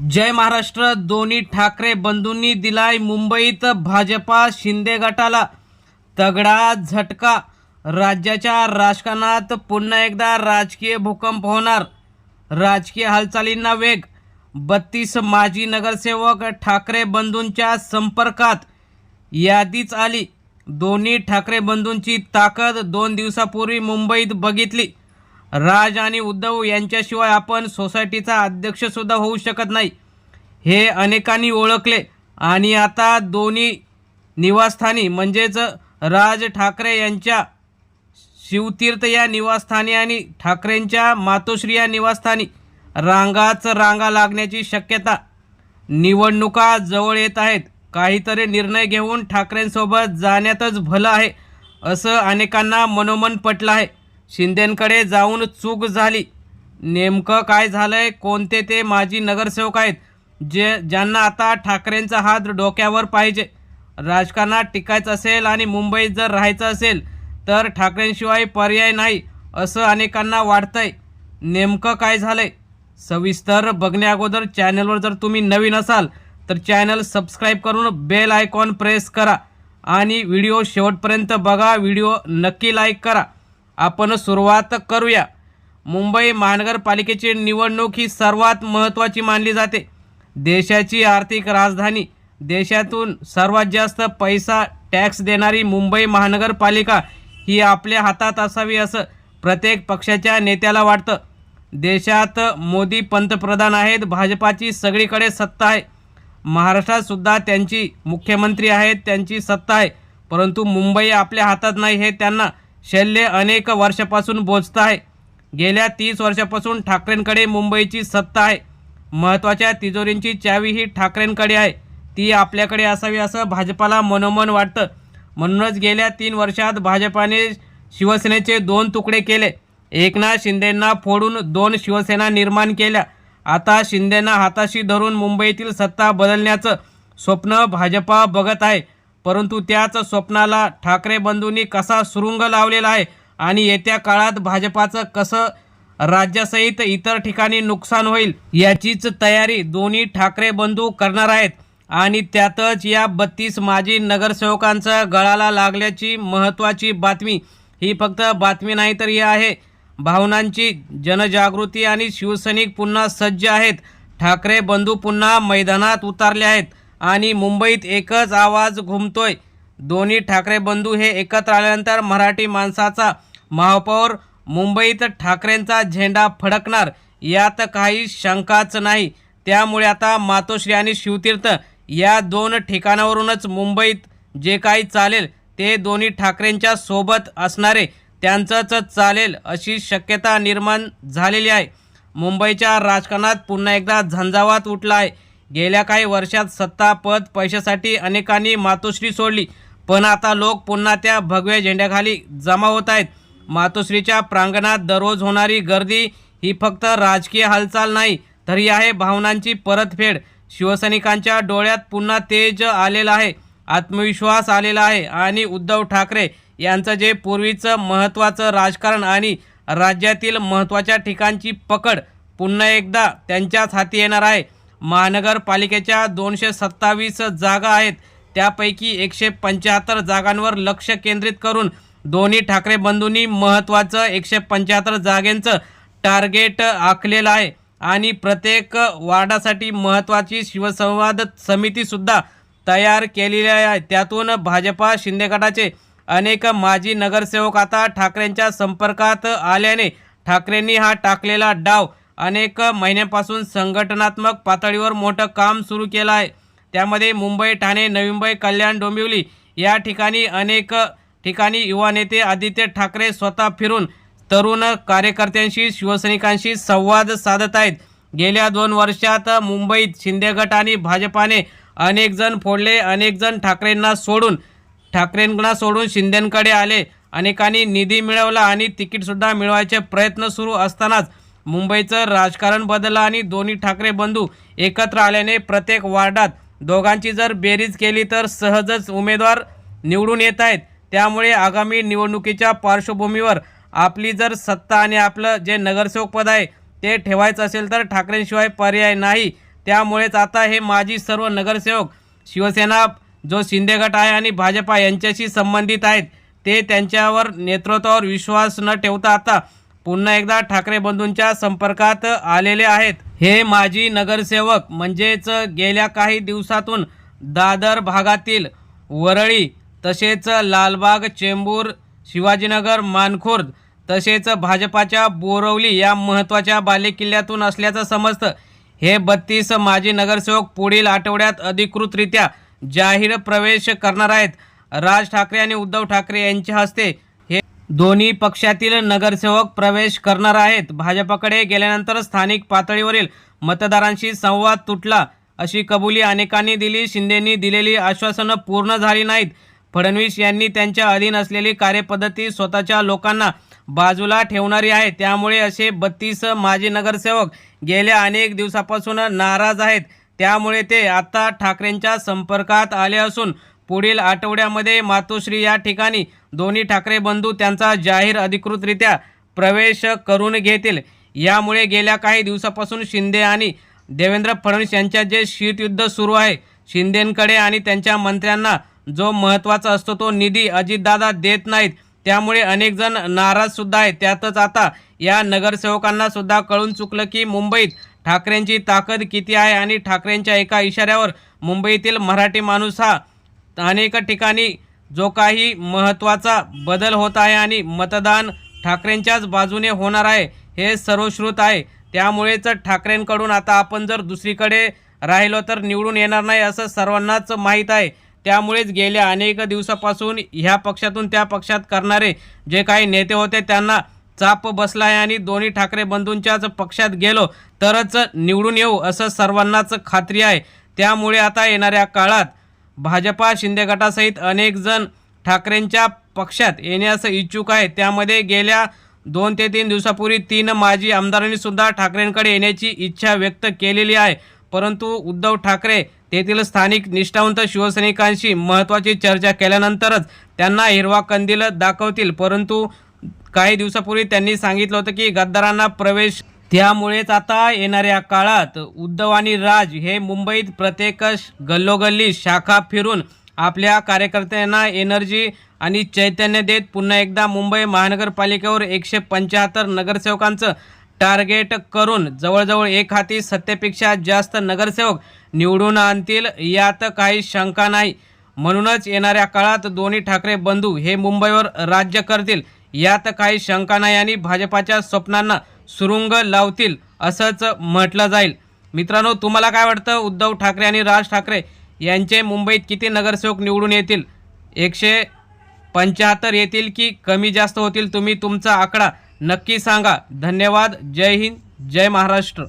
जय महाराष्ट्र दोन्ही ठाकरे बंधूंनी दिलाय मुंबईत भाजपा शिंदे गटाला. तगडा झटका. राज्याच्या राजकारणात पुन्हा एकदा राजकीय भूकंप होणार. राजकीय हालचालींना वेग. बत्तीस माजी नगरसेवक ठाकरे बंधूंच्या संपर्कात. यादीच आली. दोन्ही ठाकरे बंधूंची ताकद दोन दिवसापूर्वी मुंबईत बघितली. राज आणि उद्धव यांच्याशिवाय आपण सोसायटीचा अध्यक्षसुद्धा होऊ शकत नाही. हे अनेकांनी ओळखले. आणि आता दोन्ही निवासस्थानी म्हणजेच राज ठाकरे यांच्या शिवतीर्थ या निवासस्थानी आणि ठाकरेंच्या मातोश्री या निवासस्थानी रांगाच रांगा लागण्याची शक्यता निवडणुका जवळ येत आहेत. काहीतरी निर्णय घेऊन ठाकरेंसोबत जाण्यातच भलं आहे असं अनेकांना मनोमन पटलं आहे. शिंदेंकडे जाऊन चूक झाली. नेमकं काय झालंय? कोणते ते माजी नगरसेवक आहेत? जे ज्यांना आता ठाकरेंचा हात डोक्यावर पाहिजे. राजकारणात टिकायचं असेल आणि मुंबईत जर राहायचं असेल तर ठाकरेंशिवाय पर्याय नाही असं अनेकांना वाटतंय. नेमकं काय झालंय? सविस्तर बघण्याअगोदर चॅनलवर जर तुम्ही नवीन असाल तर चॅनल सबस्क्राईब करून बेल आयकॉन प्रेस करा. आणि व्हिडिओ शेवटपर्यंत बघा. व्हिडिओ नक्की लाईक करा. आपण सुरुवात करूया. मुंबई महानगरपालिकेची निवडणूक ही सर्वात महत्त्वाची मानली जाते. देशाची आर्थिक राजधानी देशातून सर्वात जास्त पैसा टॅक्स देणारी मुंबई महानगरपालिका ही आपल्या हातात असावी असं प्रत्येक पक्षाच्या नेत्याला वाटतं. देशात मोदी पंतप्रधान आहेत भाजपाची सगळीकडे सत्ता आहे. महाराष्ट्रातसुद्धा त्यांची मुख्यमंत्री आहेत त्यांची सत्ता आहे. परंतु मुंबई आपल्या हातात नाही हे त्यांना शल्य अनेक वर्षापासून बोचतं आहे. गेल्या तीस वर्षापासून ठाकरेंकडे मुंबईची सत्ता आहे. महत्त्वाच्या तिजोरींची चावी ही ठाकरेंकडे आहे. ती आपल्याकडे असावी असं भाजपाला मनोमन वाटतं. म्हणूनच गेल्या तीन वर्षात भाजपाने शिवसेनेचे दोन तुकडे केले. एकनाथ शिंदेंना फोडून दोन शिवसेना निर्माण केल्या. आता शिंदेंना हाताशी धरून मुंबईतील सत्ता बदलण्याचं स्वप्न भाजपा बघत आहे. परंतु त्याच स्वप्नाला ठाकरे बंधूंनी कसा सुरुंग लावलेला आहे आणि येत्या काळात भाजपाचं कसं राज्यासहित इतर ठिकाणी नुकसान होईल याचीच तयारी दोन्ही ठाकरे बंधू करणार आहेत. आणि त्यातच या बत्तीस माजी नगरसेवकांचा गळाला लागल्याची महत्त्वाची बातमी. ही फक्त बातमी नाही तर ही आहे. भावनांची जनजागृती आणि शिवसैनिक पुन्हा सज्ज आहेत. ठाकरे बंधू पुन्हा मैदानात उतरले आहेत. आणि मुंबईत एकच आवाज घुमतोय. दोन्ही ठाकरे बंधू हे एकत्र आल्यानंतर मराठी माणसाचा महापौर मुंबईत ठाकरेंचा झेंडा फडकणार. यात काही शंकाच नाही. त्यामुळे आता मातोश्री आणि शिवतीर्थ या दोन ठिकाणावरूनच मुंबईत जे काही चालेल ते दोन्ही ठाकरेंच्या सोबत असणारे त्यांचंच चालेल अशी शक्यता निर्माण झालेली आहे. मुंबईच्या राजकारणात पुन्हा एकदा झंझावात उठला आहे. गेल्या काही वर्षात सत्ता पद पैशासाठी अनेकांनी मातोश्री सोडली. पण आता लोक पुन्हा त्या भगव्या झेंड्याखाली जमा होत आहेत. मातोश्रीच्या प्रांगणात दररोज होणारी गर्दी ही फक्त राजकीय हालचाल नाही तर ही आहे भावनांची परतफेड. शिवसैनिकांच्या डोळ्यात पुन्हा तेज आलेलं आहे आत्मविश्वास आलेला आहे आणि उद्धव ठाकरे यांचं जे पूर्वीचं महत्त्वाचं राजकारण आणि राज्यातील महत्त्वाच्या ठिकाणची पकड पुन्हा एकदा त्यांच्याच हाती येणार आहे. महानगरपालिकेच्या दोनशे सत्तावीस जागा आहेत. त्यापैकी एकशे पंच्याहत्तर जागांवर लक्ष केंद्रित करून दोन्ही ठाकरे बंधूंनी महत्त्वाचं एकशे पंच्याहत्तर जागेंचं टार्गेट आखलेलं आहे. आणि प्रत्येक वार्डासाठी महत्त्वाची शिवसंवाद समितीसुद्धा तयार केलेली आहे. त्यातून भाजपा शिंदे गटाचे अनेक माजी नगरसेवक आता ठाकरेंच्या संपर्कात आल्याने ठाकरेंनी हा टाकलेला डाव अनेक महिन्यांपासून संघटनात्मक पातळीवर मोठं काम सुरू केलं आहे. त्यामध्ये मुंबई ठाणे नवी मुंबई कल्याण डोंबिवली या ठिकाणी अनेक ठिकाणी युवा नेते आदित्य ठाकरे स्वतः फिरून तरुण कार्यकर्त्यांशी शिवसैनिकांशी संवाद साधत आहेत. गेल्या दोन वर्षात मुंबईत शिंदे गट आणि भाजपाने अनेकजण फोडले अनेकजण ठाकरेंना सोडून ठाकरेंना सोडून शिंदेंकडे आले. अनेकांनी निधी मिळवला आणि तिकीटसुद्धा मिळवायचे प्रयत्न सुरू असतानाच मुंबईचं राजकारण बदललं आणि दोन्ही ठाकरे बंधू एकत्र आल्याने प्रत्येक वार्डात दोघांची जर बेरीज केली तर सहजच उमेदवार निवडून येत आहेत. त्यामुळे आगामी निवडणुकीच्या पार्श्वभूमीवर आपली जर सत्ता आणि आपलं जे नगरसेवक पद आहे ते ठेवायचं असेल तर ठाकरेंशिवाय पर्याय नाही. त्यामुळेच आता हे माजी सर्व नगरसेवक शिवसेना जो शिंदे गट आहे आणि भाजपा यांच्याशी संबंधित आहेत ते त्यांच्यावर नेतृत्वावर विश्वास न ठेवता आता पुन्हा एकदा ठाकरे बंधूंच्या संपर्कात आलेले आहेत. हे माजी नगरसेवक म्हणजेच गेल्या काही दिवसातून दादर भागातील वरळी तसेच लालबाग चेंबूर शिवाजीनगर मानखुर्द तसेच भाजपाच्या बोरवली या महत्त्वाच्या बालेकिल्ल्यातून असल्याचं समजतं. हे बत्तीस माजी नगरसेवक पुढील आठवड्यात अधिकृतरित्या जाहीर प्रवेश करणार आहेत. राज ठाकरे आणि उद्धव ठाकरे यांच्या हस्ते दोन्ही पक्षातील नगरसेवक प्रवेश करणार आहेत. भाजपाकडे गेल्यानंतर स्थानिक पातळीवरील मतदारांशी संवाद तुटला. अशी कबुली अनेकांनी दिली. शिंदेंनी दिलेली आश्वासनं पूर्ण झाली नाहीत. फडणवीस यांनी त्यांच्या अधीन असलेली कार्यपद्धती स्वतःच्या लोकांना बाजूला ठेवणारी आहे. त्यामुळे असे बत्तीस माजी नगरसेवक गेल्या अनेक दिवसापासून नाराज आहेत. त्यामुळे ते आता ठाकरेंच्या संपर्कात आले असून पुढील आठवड्यामध्ये मातोश्री या ठिकाणी दोन्ही ठाकरे बंधू त्यांचा जाहीर अधिकृतरित्या प्रवेश करून घेतील. यामुळे गेल्या काही दिवसापासून शिंदे आणि देवेंद्र फडणवीस यांच्यात जे शीतयुद्ध सुरू आहे शिंदेंकडे आणि त्यांच्या मंत्र्यांना जो महत्त्वाचा असतो तो निधी अजितदादा देत नाहीत. त्यामुळे अनेकजण नाराजसुद्धा आहेत. त्यातच आता या नगरसेवकांना सुद्धा कळून चुकलं की मुंबईत ठाकरेंची ताकद किती आहे आणि ठाकरेंच्या एका इशाऱ्यावर मुंबईतील मराठी माणूस हा अनेक ठिकाणी जो काही महत्त्वाचा बदल होत आहे आणि मतदान ठाकरेंच्याच बाजूने होणार आहे हे सर्वश्रुत आहे. त्यामुळेच ठाकरेंकडून आता आपण जर दुसरीकडे राहिलो तर निवडून येणार नाही असं सर्वांनाच माहीत आहे. त्यामुळेच गेल्या अनेक दिवसापासून ह्या पक्षातून त्या पक्षात करणारे जे काही नेते होते त्यांना चाप बसला आहे आणि दोन्ही ठाकरे बंधूंच्याच पक्षात गेलो तरच निवडून येऊ असं सर्वांनाच खात्री आहे. त्यामुळे आता येणाऱ्या काळात भाजपा शिंदे गटासहित अनेक जण ठाकरेंच्या पक्षात येण्यास इच्छुक आहेत. त्यामध्ये गेल्या दोन ते तीन दिवसापूर्वी तीन माजी आमदारांनी सुद्धा ठाकरेंकडे येण्याची इच्छा व्यक्त केलेली आहे. परंतु उद्धव ठाकरे तेथील स्थानिक निष्ठावंत शिवसैनिकांशी महत्त्वाची चर्चा केल्यानंतरच त्यांना हिरवा कंदील दाखवतील. परंतु काही दिवसापूर्वी त्यांनी सांगितलं होतं की गद्दारांना प्रवेश त्यामुळेच आता येणाऱ्या काळात उद्धव आणि राज हे मुंबईत प्रत्येक श- गल्लोगल्ली शाखा फिरून आपल्या कार्यकर्त्यांना एनर्जी आणि चैतन्य देत पुन्हा एकदा मुंबई महानगरपालिकेवर एकशे पंच्याहत्तर नगरसेवकांचं टार्गेट करून जवळजवळ एक हाती सत्तेपेक्षा जास्त नगरसेवक निवडून आणतील यात काही शंका नाही. म्हणूनच येणाऱ्या काळात दोन्ही ठाकरे बंधू हे मुंबईवर राज्य करतील यात काही शंका नाही आणि भाजपाच्या स्वप्नांना सुरुंग लावतील असंच म्हटलं जाईल. मित्रांनो तुम्हाला काय वाटतं? उद्धव ठाकरे आणि राज ठाकरे यांचे मुंबईत किती नगरसेवक निवडून येतील? एकशे पंच्याहत्तर येतील की कमी जास्त होतील? तुम्ही तुमचा आकडा नक्की सांगा. धन्यवाद. जय हिंद. जय महाराष्ट्र.